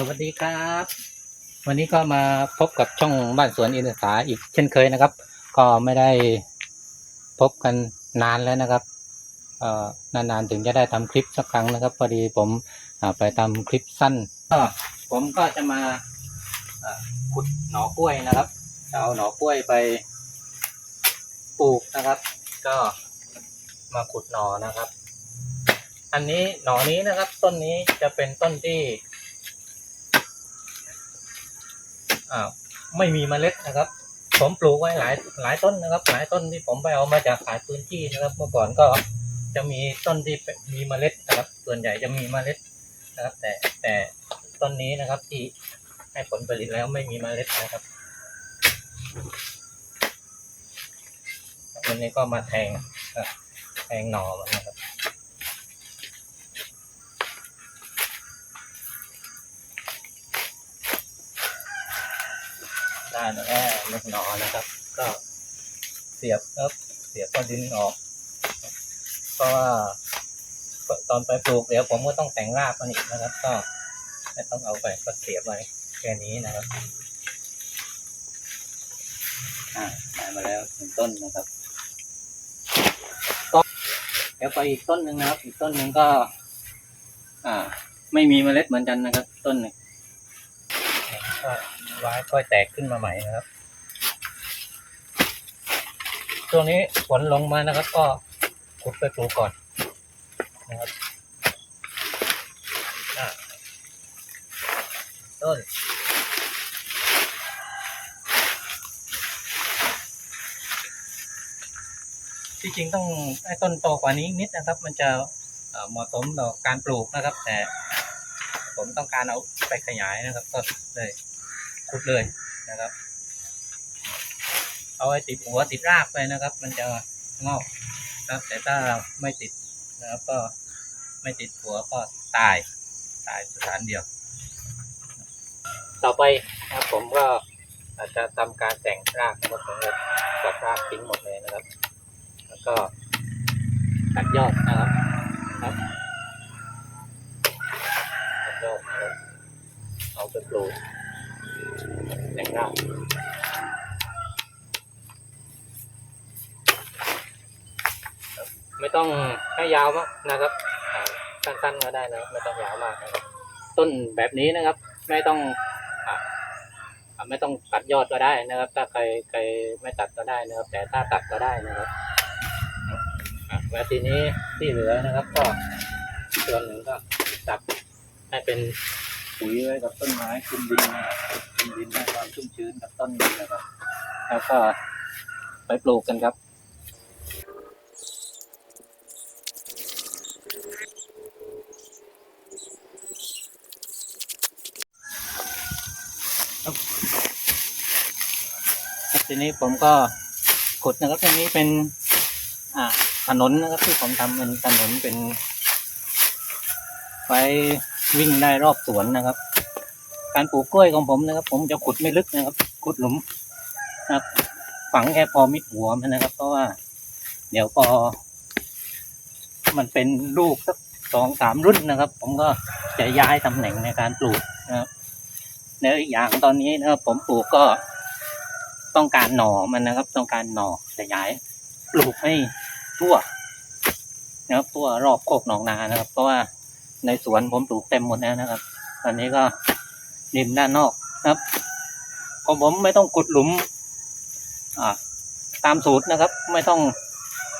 สวัสดีครับ วันนี้ก็มาพบกับช่องบ้านสวนอินทสาอีกเช่นเคยนะครับ ก็ไม่ได้พบกันนานแล้วนะครับเอ่อนานๆถึงจะได้ทำคลิปสักครั้งนะครับพอดีผมไปทำคลิปสั้นก็ผมก็จะมาขุดหน่อกล้วยนะครับจะเอาหน่อกล้วยไปปลูกนะครับ ก็มาขุดหน่อนะครับ อันนี้หน่อนี้นะครับ ต้นนี้จะเป็นต้นที่ อ่า ไม่มีเมล็ดนะครับ ผมปลูกไว้หลายหลายต้นนะครับ หลายต้นที่ผมไปเอามาจากขายพื้นที่นะครับ เมื่อก่อนก็จะมีต้นที่มีเมล็ดนะครับ ส่วนใหญ่จะมีเมล็ดนะครับ แต่แต่ต้นนี้นะครับที่ให้ผลผลิตแล้วไม่มีเมล็ดนะครับวันนี้ก็มาแทงแทงหน่อมันนะครับ ได้แล้วล็กหนอนะครับ ก็เสียบครับเสียบก็ดึงออก เพราะว่าตอนไปปลูกเดี๋ยวผมก็ต้องแต่งรากมันอีกนะครับ ก็ไม่ต้องเอาไปก็เสียบไว้แค่นี้นะครับอ่าได้มาแล้วหนึ่งต้นนะครับต้นเดี๋ยวไปอีกต้นหนึ่งนะครับ อีกต้นหนึ่งก็ อ่า ไม่มีเมล็ดเหมือนกันนะครับ ต้นหนึ่งก็ ร้ายค่อยแตกขึ้นมาใหม่นะครับช่วงนี้ฝนลงมานะครับ ก็ขุดไปปลูกก่อนนะครับอ่ต้นที่จริงต้องให้ต้นโตกว่านี้นิดนะครับ มันจะเอ่อเหมาะสมต่อการปลูกนะครับ แต่ ผมต้องการเอาไปขยายนะครับ ก็เลย ขุดเลยนะครับ เอาไว้ติดหัวติดรากไปนะครับ มันจะงอกนะครับ แต่ถ้าไม่ติดนะครับก็ไม่ติดหัวก็ตายตายสถานเดียว ต่อไปนะครับผมก็อาจจะทำการแต่งรากนะครับผมจะตัดรากทิ้งหมดเลยนะครับ แล้วก็ตัดยอดนะครับครับตัดยอดนะครับเอาไปปลูก แต่งราไม่ต้องให้ยาวมากนะครับสั้นๆก็ได้นะครับไม่ต้องยาวมากนะครับ ต้นแบบนี้นะครับ ไม่ต้องอไม่ต้องตัดยอดก็ได้นะครับ ถ้าใครใครไม่ตัดก็ได้นะครับ แต่ถ้าตัดก็ได้นะครับแล้วทีนี้ที่เหลือนะครับ ก็ส่วนหนึ่งก็ตัดให้เป็น ปุ๋ยไว้กับต้นไม้คุมดินนะครับคุมดินให้ความชุ่มชื้นกับต้นดินนะครับ แล้วก็ไปปลูกกันครับครับทีนี้ผมก็ขุดนะครับตรงนี้เป็นอ่าถนนนะครับที่ผมทำเป็นถนนเป็นไว้ วิ่งได้รอบสวนนะครับ การปลูกกล้วยของผมนะครับ ผมจะขุดไม่ลึกนะครับ ขุดหลุมนะครับ ฝังแค่พอมิดหัวมันนะครับ เพราะว่า เดี๋ยวพอมันเป็นลูกสักสองสามรุ่นนะครับ ผมก็จะย้ายตำแหน่งในการปลูกนะครับแล้วอีกอย่างตอนนี้นะครับผมปลูกก็ต้องการหน่อมันนะครับ ต้องการหน่อขยายปลูกให้ทั่วนะครับทั่วรอบโคกหนองนานะครับ เพราะว่า ในสวนผมปลูกเต็มหมดแล้วนะครับ ตอนนี้ก็ริมด้านนอกนะครับของผมไม่ต้องกดหลุม อ่า ตามสูตรนะครับ ไม่ต้อง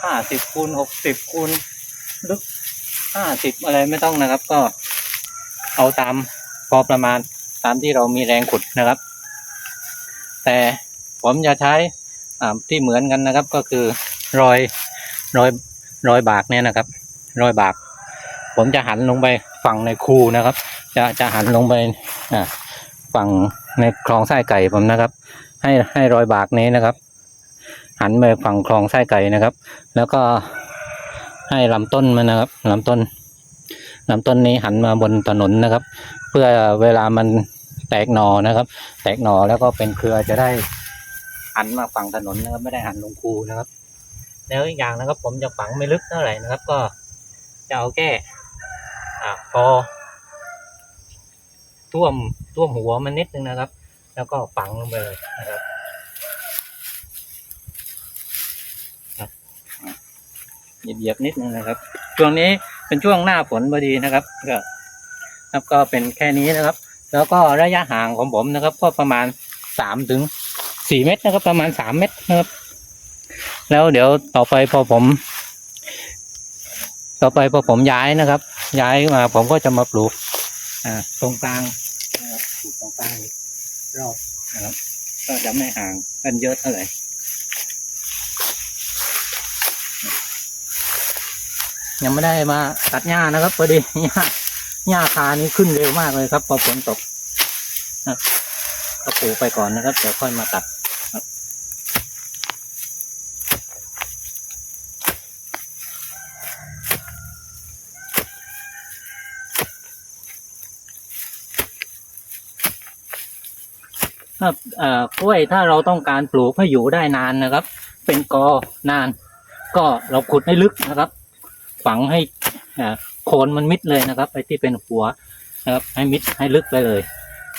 ห้าสิบคูณหกสิบคูณลึกห้าสิบอะไรไม่ต้องนะครับ ก็เอาตามพอประมาณตามที่เรามีแรงขุดนะครับ แต่ผมจะใช้ที่เหมือนกันนะครับ ก็คือรอยรอยรอยบากเนี่ยนะครับ รอยบาก ผมจะหันลงไปฝั่งในคูนะครับ จะจะหันลงไปฝั่งในคลองไส้ไก่ผมนะครับ ให้ให้รอยบากนี้นะครับ หันไปฝั่งคลองไส้ไก่นะครับ แล้วก็ให้ลำต้นมันนะครับลำต้นลำต้นนี้หันมาบนถนนนะครับ เพื่อเวลามันแตกหนอนะครับ แตกหนอแล้วก็เป็นเครือจะได้หันมาฝั่งถนนนะครับ ไม่ได้หันลงคูนะครับ แล้วอีกอย่างนะครับ ผมจะฝังไม่ลึกเท่าไหร่นะครับ ก็จะเอาแค่ อ่าพอท่วมท่วมหัวมันนิดนึงนะครับ แล้วก็ฝังลงไปเลยนะครับครับเหยียบนิดนึงนะครับ ช่วงนี้เป็นช่วงหน้าฝนพอดีนะครับ ก็ครับก็เป็นแค่นี้นะครับ แล้วก็ระยะห่างของผมนะครับ ก็ประมาณสามถึงสี่เมตรนะครับ ประมาณสามเมตรนะครับ แล้วเดี๋ยวต่อไปพอผม ต่อไปพอผมย้ายนะครับ ย้ายมาผมก็จะมาปลูกตรงกลางนะครับปลูกตรงกลางรอบนะครับ ก็จะไม่ห่างกันเยอะเท่าไหร่ยังไม่ได้มาตัดหญ้านะครับพอดีหญ้าหญ้าคานี้ขึ้นเร็วมากเลยครับพอฝนตกก็ปลูกไปก่อนนะครับเดี๋ยวค่อยมาตัด ครับครับเอ่อกล้วยถ้าเราต้องการปลูกให้อยู่ได้นานนะครับ เป็นกอนาน ก็เราขุดให้ลึกนะครับ ฝังให้โคนมันมิดเลยนะครับไอที่เป็นหัวนะครับ ให้มิดให้ลึกไปเลย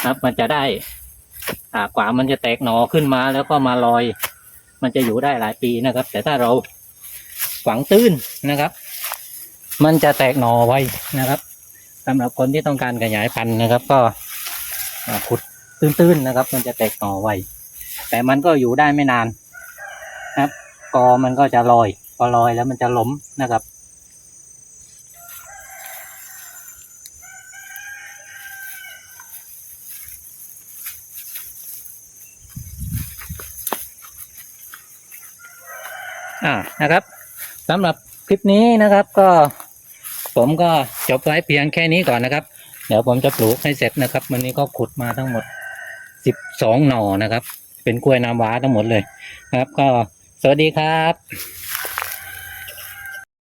ครับ มันจะได้ากว่ามันจะแตกหนอขึ้นมาแล้วก็มาลอย มันจะอยู่ได้หลายปีนะครับ แต่ถ้าเราฝังตื้นนะครับ มันจะแตกหนอไวนะครับสำหรับคนที่ต้องการขยายพันธุ์นะครับ ก็ขุด ตื้นๆนะครับ มันจะแตกหน่อไวแต่มันก็อยู่ได้ไม่นานนะครับ กอมันก็จะลอย พอลอยแล้วมันจะล้มนะครับ อ่านะครับสำหรับคลิปนี้นะครับก็ ผมก็จบไว้เพียงแค่นี้ก่อนนะครับ เดี๋ยวผมจะปลูกให้เสร็จนะครับ วันนี้ก็ขุดมาทั้งหมด สิบสองหน่อนะครับ เป็นกล้วยน้ำว้าทั้งหมดเลยครับ ก็สวัสดีครับ